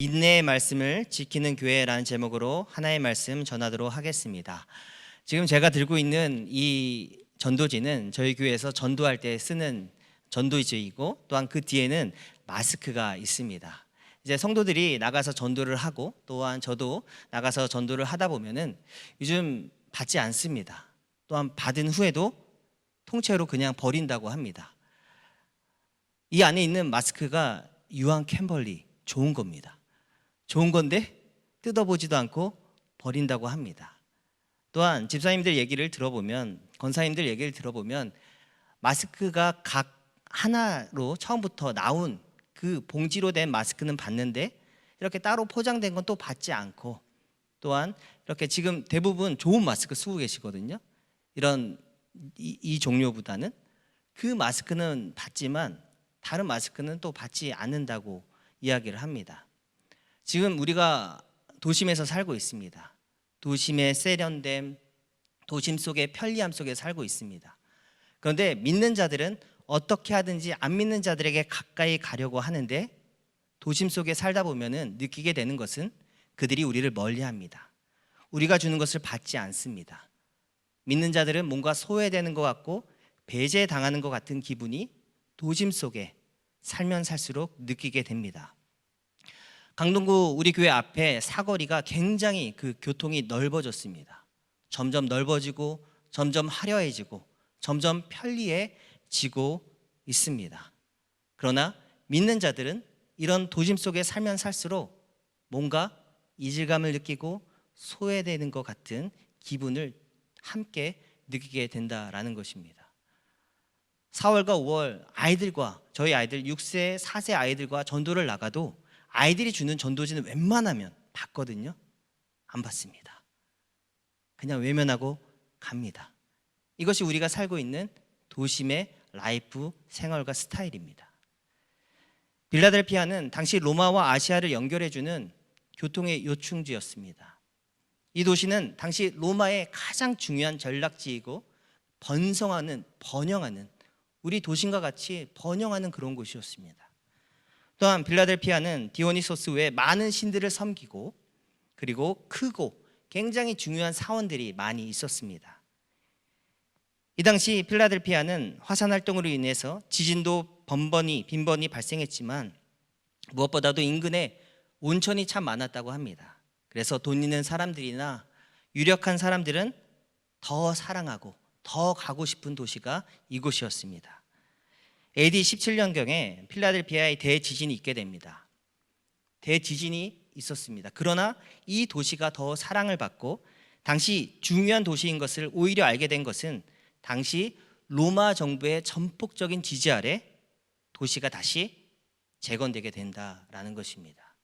인내의 말씀을 지키는 교회라는 제목으로 하나의 말씀 전하도록 하겠습니다. 지금 제가 들고 있는 이 전도지는 저희 교회에서 전도할 때 쓰는 전도지이고 또한 그 뒤에는 마스크가 있습니다. 이제 성도들이 나가서 전도를 하고 또한 저도 나가서 전도를 하다 보면은 요즘 받지 않습니다. 또한 받은 후에도 통째로 그냥 버린다고 합니다. 이 안에 있는 마스크가 유한 캠벌리 좋은 겁니다. 좋은 건데 뜯어보지도 않고 버린다고 합니다. 또한 집사님들 얘기를 들어보면 권사님들 얘기를 들어보면 마스크가 각 하나로 처음부터 나온 그 봉지로 된 마스크는 받는데 이렇게 따로 포장된 건 또 받지 않고 또한 이렇게 지금 대부분 좋은 마스크 쓰고 계시거든요. 이런 이, 이 종류보다는 그 마스크는 받지만 다른 마스크는 또 받지 않는다고 이야기를 합니다. 지금 우리가 도심에서 살고 있습니다. 도심의 세련됨, 도심 속의 편리함 속에 살고 있습니다. 그런데 믿는 자들은 어떻게 하든지 안 믿는 자들에게 가까이 가려고 하는데 도심 속에 살다 보면은 느끼게 되는 것은 그들이 우리를 멀리 합니다. 우리가 주는 것을 받지 않습니다. 믿는 자들은 뭔가 소외되는 것 같고 배제당하는 것 같은 기분이 도심 속에 살면 살수록 느끼게 됩니다. 강동구 우리 교회 앞에 사거리가 굉장히 그 교통이 넓어졌습니다. 점점 넓어지고 점점 화려해지고 점점 편리해지고 있습니다. 그러나 믿는 자들은 이런 도심 속에 살면 살수록 뭔가 이질감을 느끼고 소외되는 것 같은 기분을 함께 느끼게 된다라는 것입니다. 4월과 5월 아이들과 저희 아이들 6세, 4세 아이들과 전도를 나가도 아이들이 주는 전도지는 웬만하면 받거든요. 안 받습니다. 그냥 외면하고 갑니다. 이것이 우리가 살고 있는 도심의 라이프 생활과 스타일입니다. 빌라델피아는 당시 로마와 아시아를 연결해주는 교통의 요충지였습니다. 이 도시는 당시 로마의 가장 중요한 전락지이고 번성하는 번영하는 우리 도심과 같이 번영하는 그런 곳이었습니다. 또한 빌라델피아는 디오니소스 외에 많은 신들을 섬기고 그리고 크고 굉장히 중요한 사원들이 많이 있었습니다. 이 당시 필라델피아는 화산 활동으로 인해서 지진도 번번이 빈번히 발생했지만 무엇보다도 인근에 온천이 참 많았다고 합니다. 그래서 돈 있는 사람들이나 유력한 사람들은 더 사랑하고 더 가고 싶은 도시가 이곳이었습니다. AD 17년경에 필라델피아에 대지진이 있게 됩니다. 대지진이 있었습니다. 그러나 이 도시가 더 사랑을 받고 당시 중요한 도시인 것을 오히려 알게 된 것은 당시 로마 정부의 전폭적인 지지 아래 도시가 다시 재건되게 된다라는 것입니다.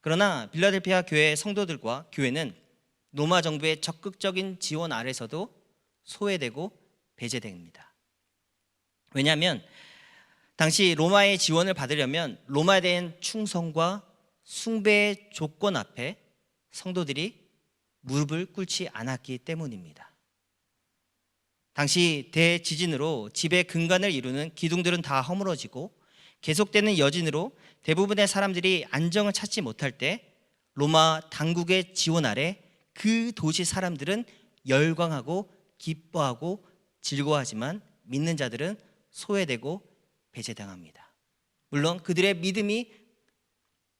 그러나 빌라델피아 교회 성도들과 교회는 로마 정부의 적극적인 지원 아래서도 소외되고 배제됩니다. 왜냐하면 당시 로마의 지원을 받으려면 로마에 대한 충성과 숭배의 조건 앞에 성도들이 무릎을 꿇지 않았기 때문입니다. 당시 대지진으로 집의 근간을 이루는 기둥들은 다 허물어지고 계속되는 여진으로 대부분의 사람들이 안정을 찾지 못할 때 로마 당국의 지원 아래 그 도시 사람들은 열광하고 기뻐하고 즐거워하지만 믿는 자들은 소외되고 배제당합니다. 물론 그들의 믿음이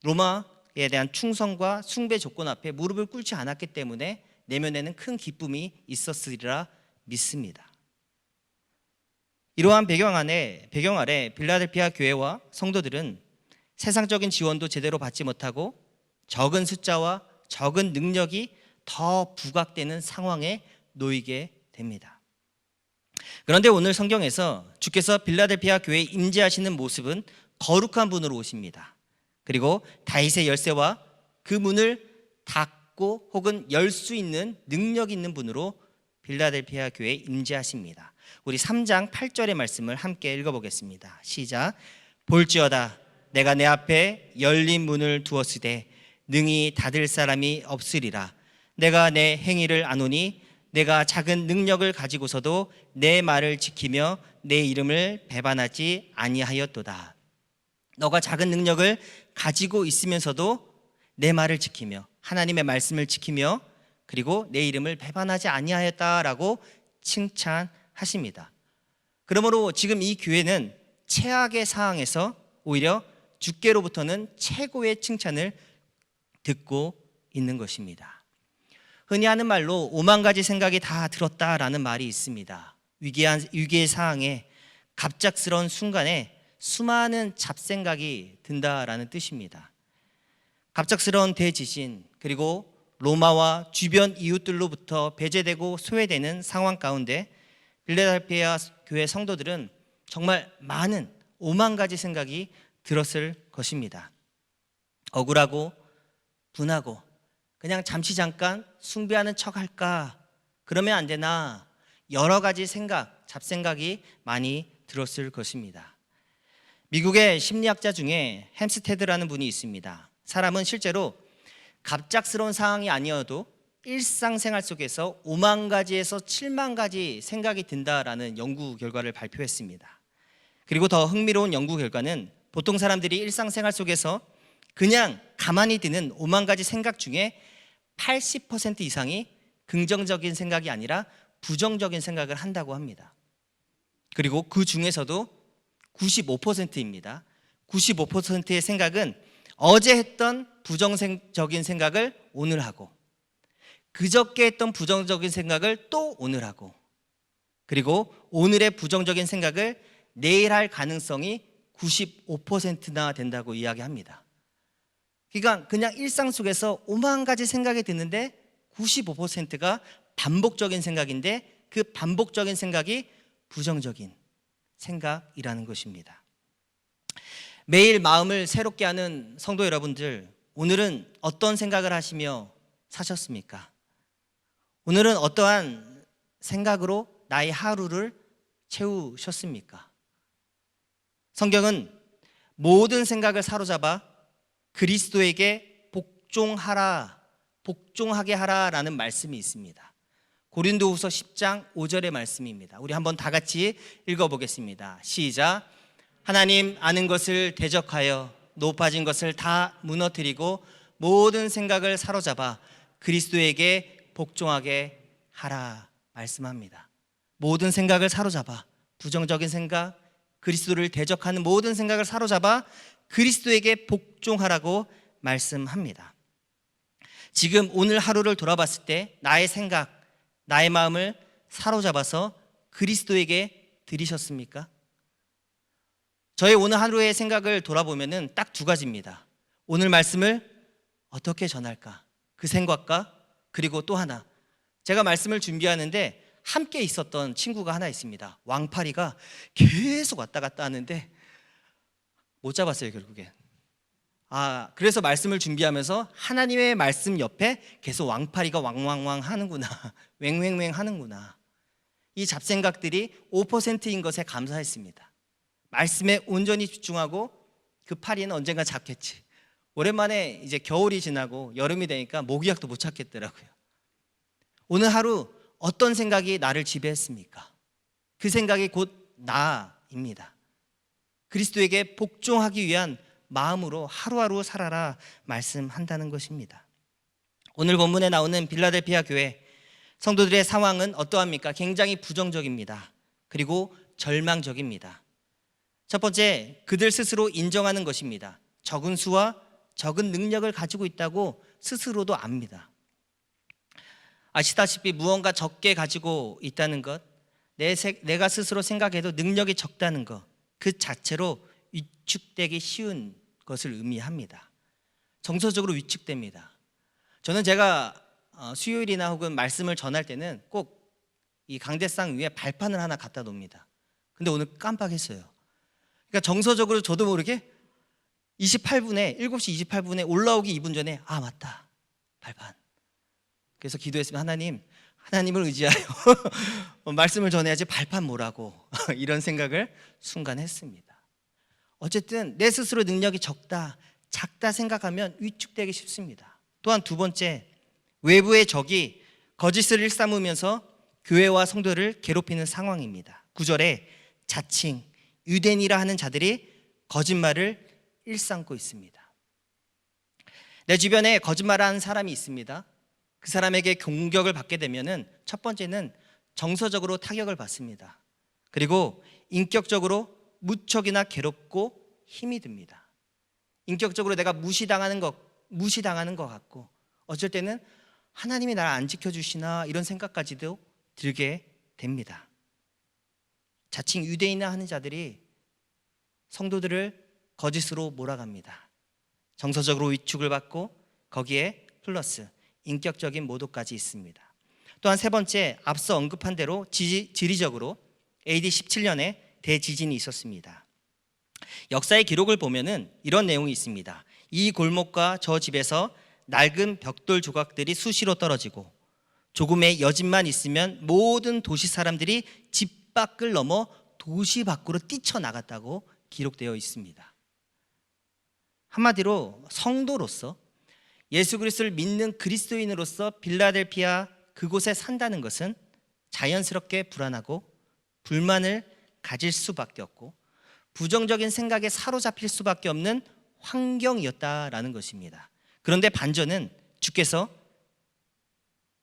로마에 대한 충성과 숭배 조건 앞에 무릎을 꿇지 않았기 때문에 내면에는 큰 기쁨이 있었으리라 믿습니다. 이러한 배경 안에 배경 아래 빌라델피아 교회와 성도들은 세상적인 지원도 제대로 받지 못하고 적은 숫자와 적은 능력이 더 부각되는 상황에 놓이게 됩니다. 그런데 오늘 성경에서 주께서 빌라델피아 교회에 임재하시는 모습은 거룩한 분으로 오십니다. 그리고 다윗의 열쇠와 그 문을 닫고 혹은 열 수 있는 능력 있는 분으로 빌라델피아 교회에 임재하십니다. 우리 3장 8절의 말씀을 함께 읽어보겠습니다. 시작. 볼지어다 내가 내 앞에 열린 문을 두었으되 능히 닫을 사람이 없으리라. 내가 내 행위를 아노니 내가 작은 능력을 가지고서도 내 말을 지키며 내 이름을 배반하지 아니하였도다. 너가 작은 능력을 가지고 있으면서도 내 말을 지키며 하나님의 말씀을 지키며 그리고 내 이름을 배반하지 아니하였다라고 칭찬하십니다. 그러므로 지금 이 교회는 최악의 상황에서 오히려 주께로부터는 최고의 칭찬을 듣고 있는 것입니다. 흔히 하는 말로 오만 가지 생각이 다 들었다라는 말이 있습니다. 위기한 위기의 상황에 갑작스러운 순간에 수많은 잡생각이 든다라는 뜻입니다. 갑작스러운 대지진 그리고 로마와 주변 이웃들로부터 배제되고 소외되는 상황 가운데 빌레달피아 교회 성도들은 정말 많은 오만 가지 생각이 들었을 것입니다. 억울하고 분하고 그냥 잠시 잠깐 숭배하는 척 할까? 그러면 안 되나? 여러 가지 생각, 잡생각이 많이 들었을 것입니다. 미국의 심리학자 중에 햄스테드라는 분이 있습니다. 사람은 실제로 갑작스러운 상황이 아니어도 일상생활 속에서 5만 가지에서 7만 가지 생각이 든다라는 연구 결과를 발표했습니다. 그리고 더 흥미로운 연구 결과는 보통 사람들이 일상생활 속에서 그냥 가만히 드는 5만 가지 생각 중에 80% 이상이 긍정적인 생각이 아니라 부정적인 생각을 한다고 합니다. 그리고 그 중에서도 95%입니다. 95%의 생각은 어제 했던 부정적인 생각을 오늘 하고 그저께 했던 부정적인 생각을 또 오늘 하고 그리고 오늘의 부정적인 생각을 내일 할 가능성이 95%나 된다고 이야기합니다. 그러니까 그냥 일상 속에서 오만 가지 생각이 드는데 95%가 반복적인 생각인데 그 반복적인 생각이 부정적인 생각이라는 것입니다. 매일 마음을 새롭게 하는 성도 여러분들, 오늘은 어떤 생각을 하시며 사셨습니까? 오늘은 어떠한 생각으로 나의 하루를 채우셨습니까? 성경은 모든 생각을 사로잡아 그리스도에게 복종하라, 복종하게 하라라는 말씀이 있습니다. 고린도후서 10장 5절의 말씀입니다. 우리 한번 다 같이 읽어 보겠습니다. 시작. 하나님 아는 것을 대적하여 높아진 것을 다 무너뜨리고 모든 생각을 사로잡아 그리스도에게 복종하게 하라 말씀합니다. 모든 생각을 사로잡아 부정적인 생각, 그리스도를 대적하는 모든 생각을 사로잡아 그리스도에게 복종하라고 말씀합니다. 지금 오늘 하루를 돌아봤을 때 나의 생각, 나의 마음을 사로잡아서 그리스도에게 드리셨습니까? 저의 오늘 하루의 생각을 돌아보면은 딱 두 가지입니다. 오늘 말씀을 어떻게 전할까? 그 생각과 그리고 또 하나. 제가 말씀을 준비하는데 함께 있었던 친구가 하나 있습니다. 왕파리가 계속 왔다 갔다 하는데 못 잡았어요, 결국에. 아, 그래서 말씀을 준비하면서 하나님의 말씀 옆에 계속 왕파리가 왕왕왕 하는구나. 웽웽웽 하는구나. 이 잡생각들이 5%인 것에 감사했습니다. 말씀에 온전히 집중하고 그 파리는 언젠가 잡겠지. 오랜만에 이제 겨울이 지나고 여름이 되니까 모기약도 못 찾겠더라고요. 오늘 하루 어떤 생각이 나를 지배했습니까? 그 생각이 곧 나입니다. 그리스도에게 복종하기 위한 마음으로 하루하루 살아라 말씀한다는 것입니다. 오늘 본문에 나오는 빌라델피아 교회 성도들의 상황은 어떠합니까? 굉장히 부정적입니다. 그리고 절망적입니다. 첫 번째, 그들 스스로 인정하는 것입니다. 적은 수와 적은 능력을 가지고 있다고 스스로도 압니다. 아시다시피 무언가 적게 가지고 있다는 것, 내, 내가 스스로 생각해도 능력이 적다는 것, 그 자체로 위축되기 쉬운 것을 의미합니다. 정서적으로 위축됩니다. 저는 제가 어, 수요일이나 혹은 말씀을 전할 때는 꼭 이 강대상 위에 발판을 하나 갖다 놓습니다. 근데 오늘 깜빡했어요. 그러니까 정서적으로 저도 모르게 28분에 7시 28분에 올라오기 2분 전에 아 맞다 발판. 그래서 기도했으면 하나님 하나님을 의지하여 말씀을 전해야지 발판 뭐라고 이런 생각을 순간 했습니다. 어쨌든 내 스스로 능력이 적다, 작다 생각하면 위축되기 쉽습니다. 또한 두 번째, 외부의 적이 거짓을 일삼으면서 교회와 성도를 괴롭히는 상황입니다. 구절에 자칭, 유대인이라 하는 자들이 거짓말을 일삼고 있습니다. 내 주변에 거짓말하는 사람이 있습니다. 그 사람에게 공격을 받게 되면은 첫 번째는 정서적으로 타격을 받습니다. 그리고 인격적으로 무척이나 괴롭고 힘이 듭니다. 인격적으로 내가 무시당하는 것, 무시당하는 것 같고 어쩔 때는 하나님이 나를 안 지켜주시나 이런 생각까지도 들게 됩니다. 자칭 유대인이나 하는 자들이 성도들을 거짓으로 몰아갑니다. 정서적으로 위축을 받고 거기에 플러스 인격적인 모독까지 있습니다. 또한 세 번째 앞서 언급한 대로 지리, 지리적으로 AD 17년에 대지진이 있었습니다. 역사의 기록을 보면은 이런 내용이 있습니다. 이 골목과 저 집에서 낡은 벽돌 조각들이 수시로 떨어지고 조금의 여진만 있으면 모든 도시 사람들이 집 밖을 넘어 도시 밖으로 뛰쳐나갔다고 기록되어 있습니다. 한마디로 성도로서 예수 그리스도를 믿는 그리스도인으로서 빌라델피아 그곳에 산다는 것은 자연스럽게 불안하고 불만을 가질 수밖에 없고 부정적인 생각에 사로잡힐 수밖에 없는 환경이었다라는 것입니다. 그런데 반전은 주께서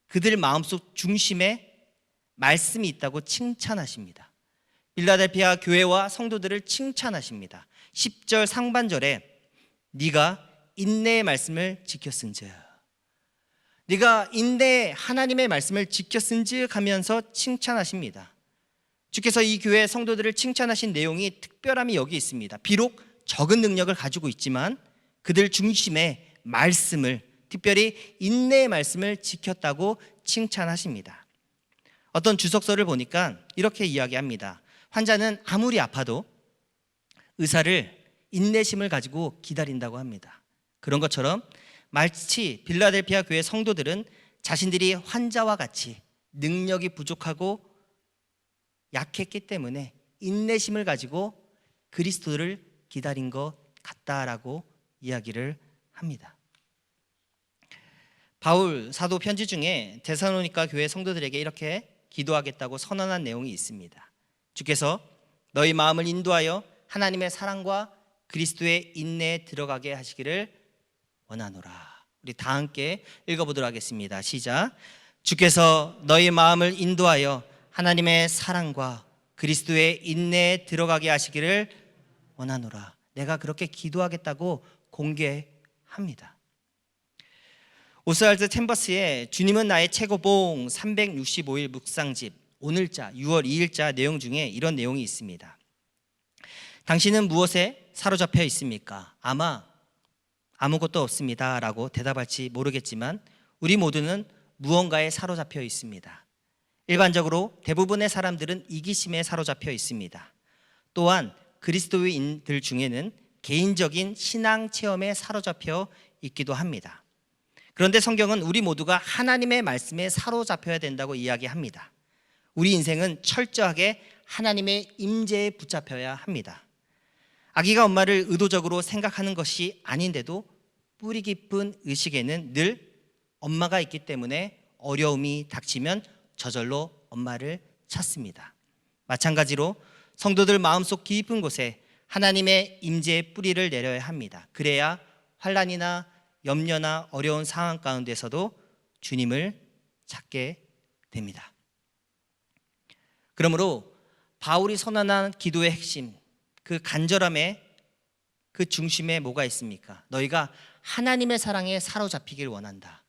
그들 마음속 중심에 말씀이 있다고 칭찬하십니다. 빌라델피아 교회와 성도들을 칭찬하십니다. 10절 상반절에 네가 인내의 말씀을 지켰은즉 네가 인내 하나님의 말씀을 지켰은즉 하면서 칭찬하십니다. 주께서 이 교회 성도들을 칭찬하신 내용이 특별함이 여기 있습니다. 비록 적은 능력을 가지고 있지만 그들 중심에 말씀을 특별히 인내의 말씀을 지켰다고 칭찬하십니다. 어떤 주석서를 보니까 이렇게 이야기합니다. 환자는 아무리 아파도 의사를 인내심을 가지고 기다린다고 합니다. 그런 것처럼 마치 빌라델피아 교회 성도들은 자신들이 환자와 같이 능력이 부족하고 약했기 때문에 인내심을 가지고 그리스도를 기다린 것 같다라고 이야기를 합니다. 바울 사도 편지 중에 데살로니가 교회 성도들에게 이렇게 기도하겠다고 선언한 내용이 있습니다. 주께서 너희 마음을 인도하여 하나님의 사랑과 그리스도의 인내에 들어가게 하시기를 원하노라. 우리 다 함께 읽어보도록 하겠습니다. 시작. 주께서 너희 마음을 인도하여 하나님의 사랑과 그리스도의 인내에 들어가게 하시기를 원하노라. 내가 그렇게 기도하겠다고 공개합니다. 오스왈드 챔버스의 주님은 나의 최고봉 365일 묵상집 오늘자 6월 2일자 내용 중에 이런 내용이 있습니다. 당신은 무엇에 사로잡혀 있습니까? 아마 아무것도 없습니다 라고 대답할지 모르겠지만 우리 모두는 무언가에 사로잡혀 있습니다. 일반적으로 대부분의 사람들은 이기심에 사로잡혀 있습니다. 또한 그리스도인들 중에는 개인적인 신앙 체험에 사로잡혀 있기도 합니다. 그런데 성경은 우리 모두가 하나님의 말씀에 사로잡혀야 된다고 이야기합니다. 우리 인생은 철저하게 하나님의 임재에 붙잡혀야 합니다. 아기가 엄마를 의도적으로 생각하는 것이 아닌데도 뿌리 깊은 의식에는 늘 엄마가 있기 때문에 어려움이 닥치면 저절로 엄마를 찾습니다. 마찬가지로 성도들 마음속 깊은 곳에 하나님의 임재의 뿌리를 내려야 합니다. 그래야 환란이나 염려나 어려운 상황 가운데서도 주님을 찾게 됩니다. 그러므로 바울이 선언한 기도의 핵심, 그 간절함의 그 중심에 뭐가 있습니까? 너희가 하나님의 사랑에 사로잡히길 원한다.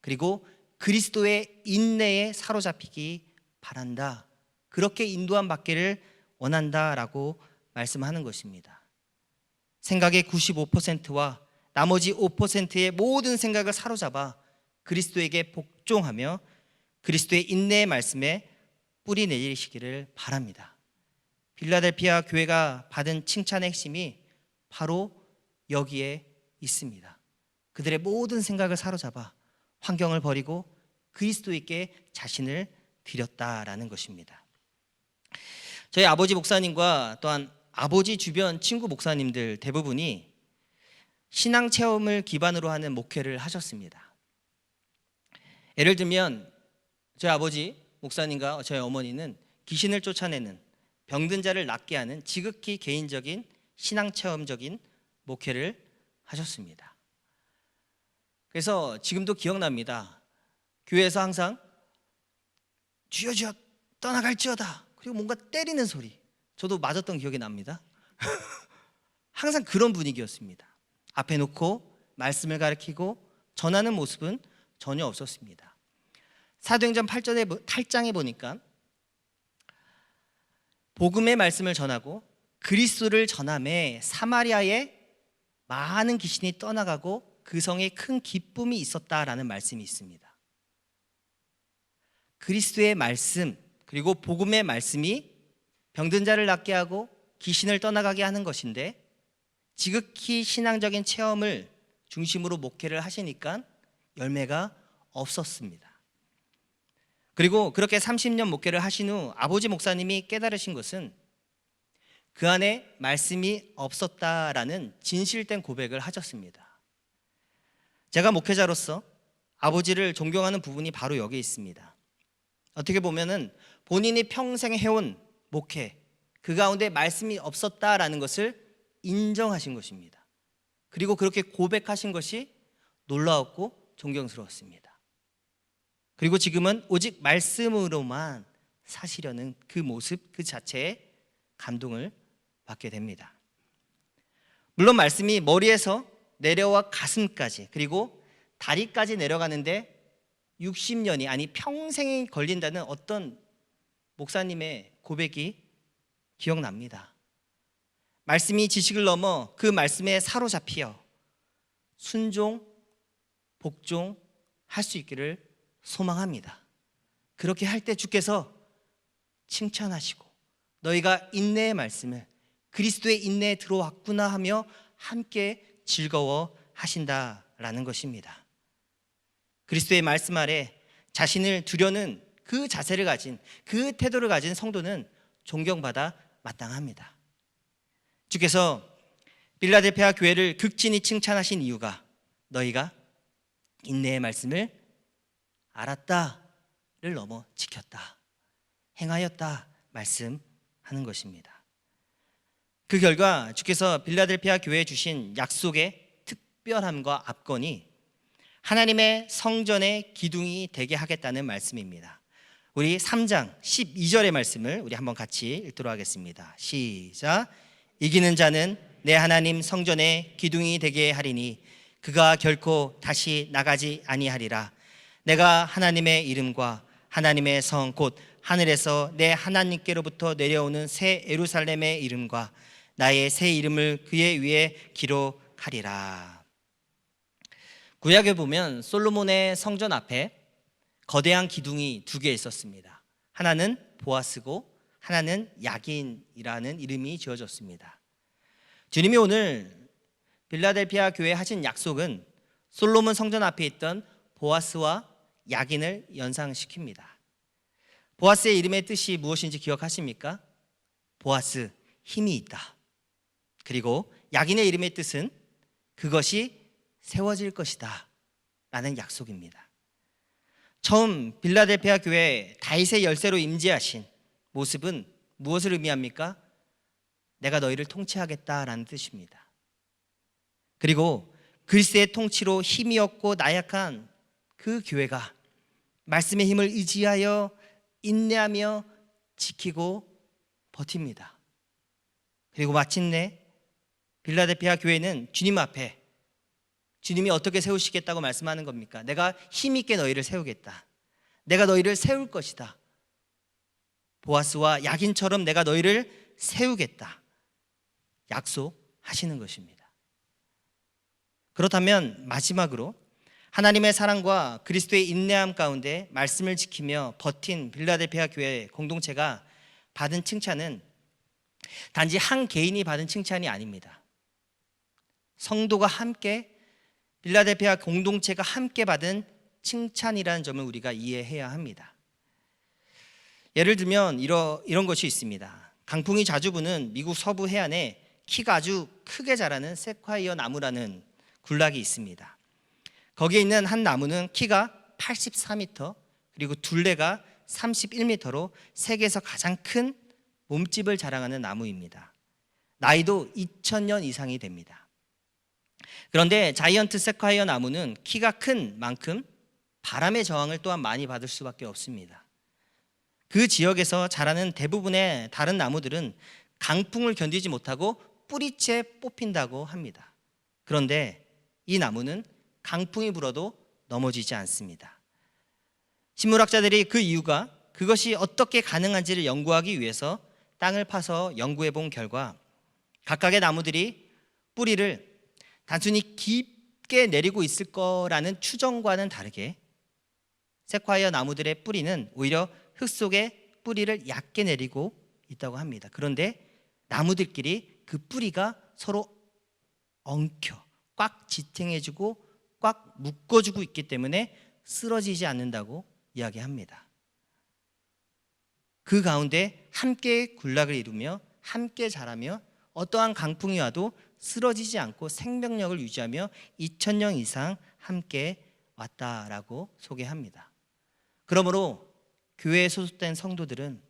그리고 그리스도의 인내에 사로잡히기 바란다. 그렇게 인도함 받기를 원한다라고 말씀하는 것입니다. 생각의 95%와 나머지 5%의 모든 생각을 사로잡아 그리스도에게 복종하며 그리스도의 인내의 말씀에 뿌리 내리시기를 바랍니다. 빌라델피아 교회가 받은 칭찬의 핵심이 바로 여기에 있습니다. 그들의 모든 생각을 사로잡아 환경을 버리고 그리스도에게 자신을 드렸다라는 것입니다. 저희 아버지 목사님과 또한 아버지 주변 친구 목사님들 대부분이 신앙 체험을 기반으로 하는 목회를 하셨습니다. 예를 들면 저희 아버지 목사님과 저희 어머니는 귀신을 쫓아내는 병든 자를 낫게 하는 지극히 개인적인 신앙 체험적인 목회를 하셨습니다. 그래서 지금도 기억납니다. 교회에서 항상 주여 주여 떠나갈지어다. 그리고 뭔가 때리는 소리. 저도 맞았던 기억이 납니다. 항상 그런 분위기였습니다. 앞에 놓고 말씀을 가르치고 전하는 모습은 전혀 없었습니다. 사도행전 8절에 8장에 보니까 복음의 말씀을 전하고 그리스도를 전함에 사마리아에 많은 귀신이 떠나가고 그 성에 큰 기쁨이 있었다라는 말씀이 있습니다. 그리스도의 말씀 그리고 복음의 말씀이 병든 자를 낫게 하고 귀신을 떠나가게 하는 것인데 지극히 신앙적인 체험을 중심으로 목회를 하시니까 열매가 없었습니다. 그리고 그렇게 30년 목회를 하신 후 아버지 목사님이 깨달으신 것은 그 안에 말씀이 없었다라는 진실된 고백을 하셨습니다. 제가 목회자로서 아버지를 존경하는 부분이 바로 여기 있습니다. 어떻게 보면은 본인이 평생 해온 목회 그 가운데 말씀이 없었다라는 것을 인정하신 것입니다. 그리고 그렇게 고백하신 것이 놀라웠고 존경스러웠습니다. 그리고 지금은 오직 말씀으로만 사시려는 그 모습 그 자체에 감동을 받게 됩니다. 물론 말씀이 머리에서 내려와 가슴까지 그리고 다리까지 내려가는데 60년이 아니 평생이 걸린다는 어떤 목사님의 고백이 기억납니다. 말씀이 지식을 넘어 그 말씀에 사로잡히어 순종, 복종 할 수 있기를 소망합니다. 그렇게 할 때 주께서 칭찬하시고 너희가 인내의 말씀을 그리스도의 인내에 들어왔구나 하며 함께 즐거워 하신다라는 것입니다. 그리스도의 말씀 아래 자신을 두려는 그 자세를 가진 그 태도를 가진 성도는 존경받아 마땅합니다. 주께서 빌라델피아 교회를 극진히 칭찬하신 이유가 너희가 인내의 말씀을 알았다를 넘어 지켰다. 행하였다 말씀하는 것입니다. 그 결과 주께서 빌라델피아 교회에 주신 약속의 특별함과 압권이 하나님의 성전의 기둥이 되게 하겠다는 말씀입니다. 우리 3장 12절의 말씀을 우리 한번 같이 읽도록 하겠습니다. 시작. 이기는 자는 내 하나님 성전의 기둥이 되게 하리니 그가 결코 다시 나가지 아니하리라. 내가 하나님의 이름과 하나님의 성 곧 하늘에서 내 하나님께로부터 내려오는 새 에루살렘의 이름과 나의 새 이름을 그의 위에 기록하리라. 구약에 보면 솔로몬의 성전 앞에 거대한 기둥이 두 개 있었습니다. 하나는 보아스고 하나는 야긴이라는 이름이 지어졌습니다. 주님이 오늘 빌라델피아 교회에 하신 약속은 솔로몬 성전 앞에 있던 보아스와 야긴을 연상시킵니다. 보아스의 이름의 뜻이 무엇인지 기억하십니까? 보아스, 힘이 있다. 그리고 야긴의 이름의 뜻은 그것이 세워질 것이다. 라는 약속입니다. 처음 빌라델피아 교회 다윗의 열쇠로 임재하신 모습은 무엇을 의미합니까? 내가 너희를 통치하겠다라는 뜻입니다. 그리고 그리스의 통치로 힘이 없고 나약한 그 교회가 말씀의 힘을 의지하여 인내하며 지키고 버팁니다. 그리고 마침내 빌라델피아 교회는 주님 앞에 주님이 어떻게 세우시겠다고 말씀하는 겁니까? 내가 힘있게 너희를 세우겠다. 내가 너희를 세울 것이다. 보아스와 야긴처럼 내가 너희를 세우겠다. 약속하시는 것입니다. 그렇다면 마지막으로 하나님의 사랑과 그리스도의 인내함 가운데 말씀을 지키며 버틴 빌라델피아 교회 공동체가 받은 칭찬은 단지 한 개인이 받은 칭찬이 아닙니다. 성도가 함께 빌라델피아 공동체가 함께 받은 칭찬이라는 점을 우리가 이해해야 합니다. 예를 들면 이러, 이런 것이 있습니다. 강풍이 자주 부는 미국 서부 해안에 키가 아주 크게 자라는 세콰이어 나무라는 군락이 있습니다. 거기에 있는 한 나무는 키가 84m 그리고 둘레가 31m로 세계에서 가장 큰 몸집을 자랑하는 나무입니다. 나이도 2000년 이상이 됩니다. 그런데 자이언트 세콰이어 나무는 키가 큰 만큼 바람의 저항을 또한 많이 받을 수밖에 없습니다. 그 지역에서 자라는 대부분의 다른 나무들은 강풍을 견디지 못하고 뿌리채 뽑힌다고 합니다. 그런데 이 나무는 강풍이 불어도 넘어지지 않습니다. 식물학자들이 그 이유가 그것이 어떻게 가능한지를 연구하기 위해서 땅을 파서 연구해 본 결과 각각의 나무들이 뿌리를 단순히 깊게 내리고 있을 거라는 추정과는 다르게 세콰이어 나무들의 뿌리는 오히려 흙 속에 뿌리를 얕게 내리고 있다고 합니다. 그런데 나무들끼리 그 뿌리가 서로 엉켜 꽉 지탱해주고 꽉 묶어주고 있기 때문에 쓰러지지 않는다고 이야기합니다. 그 가운데 함께 군락을 이루며 함께 자라며 어떠한 강풍이 와도 쓰러지지 않고 생명력을 유지하며 2000년 이상 함께 왔다라고 소개합니다. 그러므로 교회에 소속된 성도들은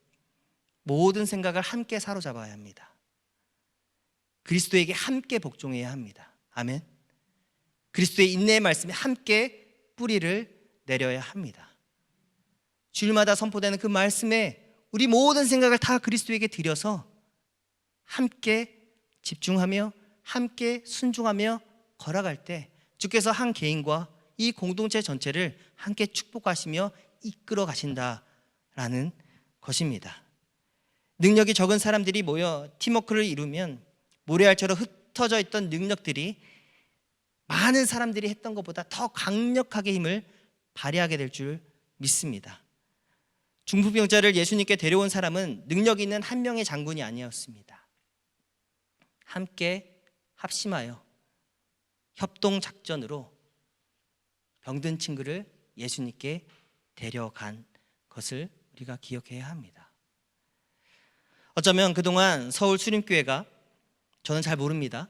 모든 생각을 함께 사로잡아야 합니다. 그리스도에게 함께 복종해야 합니다. 아멘. 그리스도의 인내의 말씀에 함께 뿌리를 내려야 합니다. 주일마다 선포되는 그 말씀에 우리 모든 생각을 다 그리스도에게 드려서 함께 집중하며 함께 순종하며 걸어갈 때 주께서 한 개인과 이 공동체 전체를 함께 축복하시며 이끌어 가신다라는 것입니다. 능력이 적은 사람들이 모여 팀워크를 이루면 모래알처럼 흩어져 있던 능력들이 많은 사람들이 했던 것보다 더 강력하게 힘을 발휘하게 될 줄 믿습니다. 중풍병자를 예수님께 데려온 사람은 능력 있는 한 명의 장군이 아니었습니다. 함께 합심하여 협동 작전으로 병든 친구를 예수님께 데려간 것을 우리가 기억해야 합니다. 어쩌면 그동안 서울 수림교회가 저는 잘 모릅니다.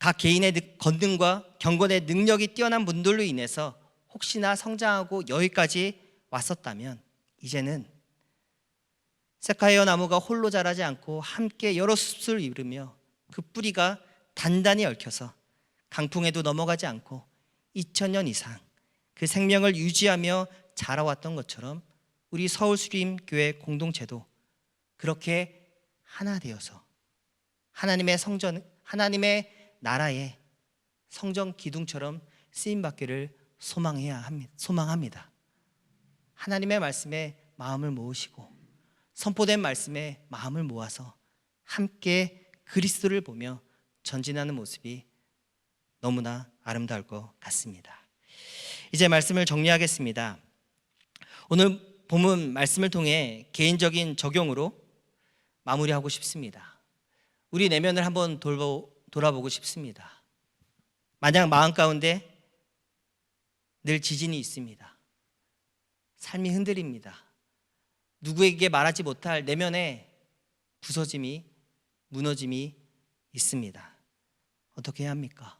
각 개인의 능- 권능과 경건의 능력이 뛰어난 분들로 인해서 혹시나 성장하고 여기까지 왔었다면 이제는 세카이어 나무가 홀로 자라지 않고 함께 여러 숲을 이루며 그 뿌리가 단단히 얽혀서 강풍에도 넘어가지 않고 2000년 이상 그 생명을 유지하며 자라왔던 것처럼 우리 서울 수림 교회 공동체도 그렇게 하나 되어서 하나님의 성전 하나님의 나라의 성전 기둥처럼 쓰임 받기를 소망해야 합니다. 소망합니다. 하나님의 말씀에 마음을 모으시고 선포된 말씀에 마음을 모아서 함께 그리스도를 보며 전진하는 모습이 너무나 아름다울 것 같습니다. 이제 말씀을 정리하겠습니다. 오늘 본문 말씀을 통해 개인적인 적용으로 마무리하고 싶습니다. 우리 내면을 한번 돌보, 돌아보고 싶습니다. 만약 마음 가운데 늘 지진이 있습니다. 삶이 흔들립니다. 누구에게 말하지 못할 내면에 부서짐이 무너짐이 있습니다. 어떻게 해야 합니까?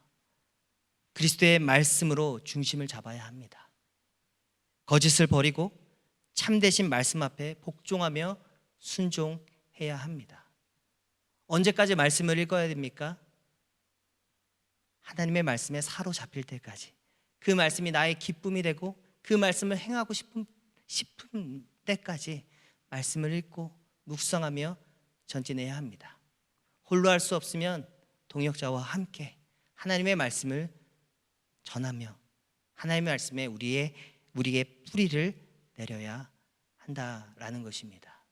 그리스도의 말씀으로 중심을 잡아야 합니다. 거짓을 버리고 참되신 말씀 앞에 복종하며 순종해야 합니다. 언제까지 말씀을 읽어야 됩니까? 하나님의 말씀에 사로잡힐 때까지. 그 말씀이 나의 기쁨이 되고 그 말씀을 행하고 싶은, 싶은 때까지 말씀을 읽고 묵상하며 전진해야 합니다. 홀로 할 수 없으면 동역자와 함께 하나님의 말씀을 전하며 하나님의 말씀에 우리의 우리의 뿌리를 내려야 한다라는 것입니다.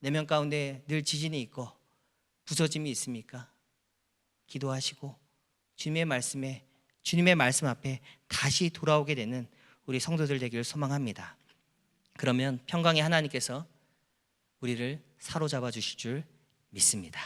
내면 가운데 늘 지진이 있고 부서짐이 있습니까? 기도하시고 주님의 말씀에 주님의 말씀 앞에 다시 돌아오게 되는 우리 성도들 되기를 소망합니다. 그러면 평강의 하나님께서 우리를 사로잡아 주실 줄 믿습니다.